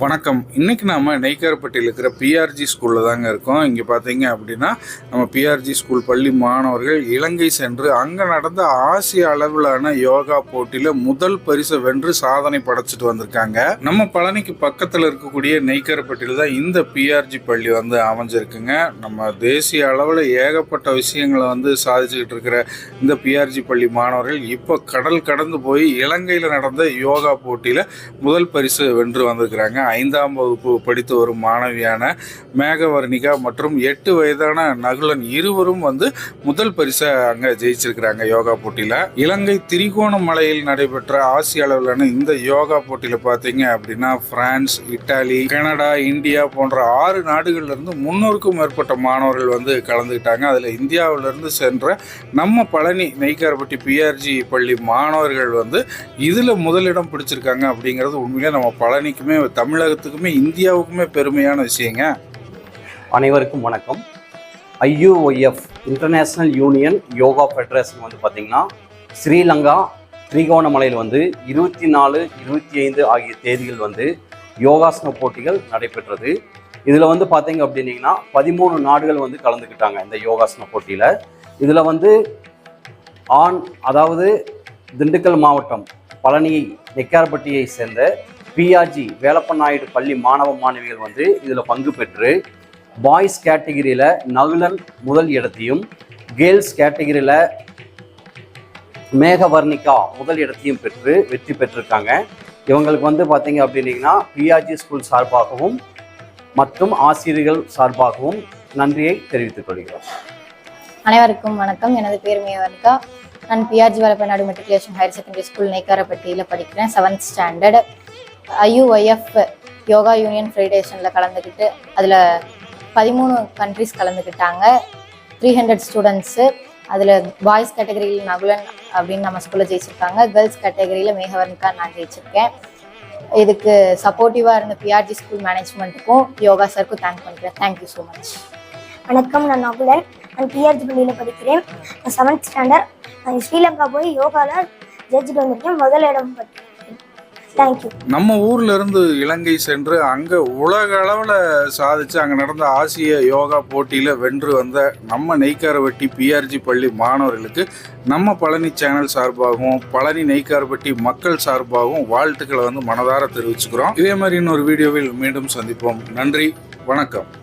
வணக்கம். இன்றைக்கி நாம் நெய்க்காரப்பட்டியில் இருக்கிற பிஆர்ஜி ஸ்கூலில் தாங்க இருக்கோம். இங்கே பார்த்தீங்க அப்படின்னா நம்ம பிஆர்ஜி ஸ்கூல் பள்ளி மாணவர்கள் இலங்கை சென்று அங்கே நடந்த ஆசிய அளவிலான யோகா போட்டியில் முதல் பரிசை வென்று சாதனை படைச்சிட்டு வந்திருக்காங்க. நம்ம பழனிக்கு பக்கத்தில் இருக்கக்கூடிய நெய்க்காரப்பட்டியில் தான் இந்த பிஆர்ஜி பள்ளி வந்து அமைஞ்சிருக்குங்க. நம்ம தேசிய அளவில் ஏகப்பட்ட விஷயங்களை வந்து சாதிச்சுக்கிட்டு இருக்கிற இந்த பிஆர்ஜி பள்ளி மாணவர்கள் இப்போ கடல் கடந்து போய் இலங்கையில் நடந்த யோகா போட்டியில் முதல் பரிசு வென்று வந்திருக்கிறாங்க. ஐந்தாம் வகுப்பு படித்து வரும் மாணவியான மேகவர்ணிகா மற்றும் எட்டு வயதான நகுலன் இருவரும் வந்து முதல் பரிசை அங்கே ஜெயிச்சிருக்கிறாங்க யோகா போட்டியில். இலங்கை திரிகோணமலையில் நடைபெற்ற ஆசிய அளவிலான இந்த யோகா போட்டியில் பார்த்தீங்க அப்படின்னா பிரான்ஸ் இட்டாலி கனடா இந்தியா போன்ற ஆறு நாடுகள்ல இருந்து முன்னூறுக்கும் மேற்பட்ட மாணவர்கள் வந்து கலந்துக்கிட்டாங்க. அதில் இந்தியாவிலிருந்து சென்ற நம்ம பழனி நெய்க்காரப்பட்டி பிஆர்ஜி பள்ளி மாணவர்கள் வந்து இதில் முதலிடம் பிடிச்சிருக்காங்க அப்படிங்கிறது உண்மையிலே நம்ம பழனிக்குமே தமிழ் தமிழகத்துக்குமே இந்தியாவுக்குமே பெருமையான விஷயங்க. அனைவருக்கும் வணக்கம். IUYF international union yoga federation வந்து பார்த்திங்கன்னா ஸ்ரீலங்கா திரிகோணமலையில் வந்து இருபத்தி நாலு இருபத்தி ஐந்து ஆகிய தேதிகள் வந்து யோகாசன போட்டிகள் நடைபெற்றது. இதில் வந்து பார்த்தீங்க அப்படின்னீங்கன்னா பதிமூணு நாடுகள் வந்து கலந்துக்கிட்டாங்க இந்த யோகாசன போட்டியில். இதில் வந்து ஆண் அதாவது திண்டுக்கல் மாவட்டம் பழனி நெக்கார்பட்டியை சேர்ந்த பிஆர்ஜி வேலப்ப நாயுடு பள்ளி மாணவ மாணவிகள் வந்து இதில் பங்கு பெற்று பாய்ஸ் கேட்டகிரியில் நகுலன் முதல் இடத்தையும் கேர்ள்ஸ் கேட்டகிரியில் மேகவர்ணிகா முதல் இடத்தையும் பெற்று வெற்றி பெற்றிருக்காங்க. இவங்களுக்கு வந்து பார்த்தீங்க அப்படின்னீங்கன்னா பிஆர்ஜி ஸ்கூல் சார்பாகவும் மற்றும் ஆசிரியர்கள் சார்பாகவும் நன்றியை தெரிவித்துக் கொள்கிறோம். அனைவருக்கும் வணக்கம். எனது பேர் மேவர்கா நான் PRG Valappanadu matriculation higher secondary school நெய்க்காரப்பட்டியில் படிக்கிறேன். Seventh standard IUYF yoga union ஃபெடரேஷனில் கலந்துக்கிட்டு அதில் பதிமூணு கண்ட்ரிஸ் கலந்துக்கிட்டாங்க. த்ரீ ஹண்ட்ரட் ஸ்டூடெண்ட்ஸு அதில் பாய்ஸ் கேட்டகரியில் நகுலன் அப்படின்னு நம்ம ஸ்கூலில் ஜெயிச்சிருக்காங்க. கேர்ள்ஸ் கேட்டகரியில் மேகவர்ணிகா நான் ஜெயிச்சிருக்கேன். இதுக்கு சப்போர்ட்டிவாக இருந்த பிஆர்ஜி ஸ்கூல் மேனேஜ்மெண்ட்டுக்கும் யோகா சருக்கும் தேங்க் பண்ணுறேன் தேங்க்யூ ஸோ மச் வணக்கம் நான் நகுலன். நான் பிஆர்ஜி பள்ளியில் படிக்கிறேன். நான் செவன்த் ஸ்டாண்டர்ட் நான் ஸ்ரீலங்கா போய் யோகாவில் ஜெயிச்சுட்டு வந்திருக்கேன். முதல் இடம் பற்றி தேங்க்யூ நம்ம ஊர்ல இருந்து இலங்கை சென்று அங்க உலக அளவுல சாதிச்சு அங்க நடந்த ஆசிய யோகா போட்டியில வென்று வந்த நம்ம நெய்க்காரவட்டி பிஆர்ஜி பள்ளி மாணவர்களுக்கு நம்ம பழனி சேனல் சார்பாகவும் பழனி நெய்க்கார்பட்டி மக்கள் சார்பாகவும் வாழ்த்துக்களை வந்து மனதார தெரிவிச்சுக்கிறோம். இதே மாதிரி இன்னொரு வீடியோவில் மீண்டும் சந்திப்போம். நன்றி. வணக்கம்.